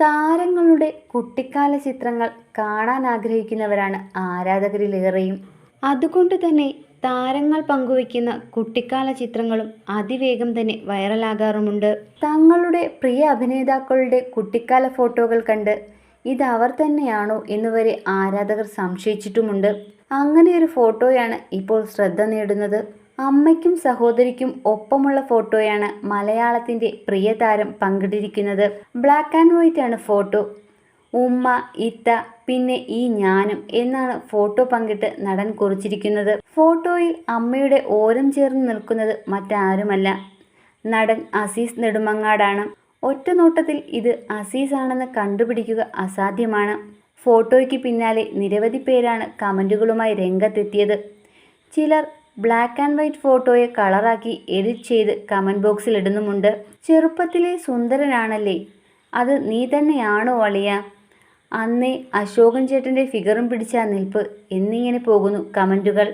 താരങ്ങളുടെ കുട്ടിക്കാല ചിത്രങ്ങൾ കാണാൻ ആഗ്രഹിക്കുന്നവരാണ് ആരാധകരിലേറെയും. അതുകൊണ്ട് തന്നെ താരങ്ങൾ പങ്കുവയ്ക്കുന്ന കുട്ടിക്കാല ചിത്രങ്ങളും അതിവേഗം തന്നെ വൈറലാകാറുമുണ്ട്. തങ്ങളുടെ പ്രിയ അഭിനേതാക്കളുടെ കുട്ടിക്കാല ഫോട്ടോകൾ കണ്ട് ഇത് അവർ തന്നെയാണോ എന്നുവരെ ആരാധകർ സംശയിച്ചിട്ടുമുണ്ട്. അങ്ങനെയൊരു ഫോട്ടോയാണ് ഇപ്പോൾ ശ്രദ്ധ നേടുന്നത്. അമ്മയ്ക്കും സഹോദരിക്കും ഒപ്പമുള്ള ഫോട്ടോയാണ് മലയാളത്തിന്റെ പ്രിയ താരം പങ്കിട്ടിരിക്കുന്നത്. ബ്ലാക്ക് ആൻഡ് വൈറ്റ് ആണ് ഫോട്ടോ. ഉമ്മ ഇത്ത പിന്നെ ഈ ഞാനും എന്നാണ് ഫോട്ടോ പങ്കിട്ട് നടൻ കുറിച്ചിരിക്കുന്നത്. ഫോട്ടോയിൽ അമ്മയുടെ ഓരം ചേർന്ന് നിൽക്കുന്നത് മറ്റാരുമല്ല. നടൻ അസീസ് നെടുമങ്ങാടാണ്. ഒറ്റ നോട്ടത്തിൽ ഇത് അസീസ് ആണെന്ന് കണ്ടുപിടിക്കുക അസാധ്യമാണ്. ഫോട്ടോയ്ക്ക് പിന്നാലെ നിരവധി പേരാണ് കമന്റുകളുമായി രംഗത്തെത്തിയത്. ചിലർ ബ്ലാക്ക് ആൻഡ് വൈറ്റ് ഫോട്ടോയെ കളറാക്കി എഡിറ്റ് ചെയ്ത് കമന്റ് ബോക്സിൽ ഇടുന്നുമുണ്ട്. ചെറുപ്പത്തിലെ സുന്ദരനാണല്ലേ? അത് നീ തന്നെയാണോ അളിയ? അന്നേ അശോകൻ ചേട്ടന്റെ ഫിഗറും പിടിച്ച നിൽപ്പ് എന്നിങ്ങനെ പോകുന്നു കമന്റുകൾ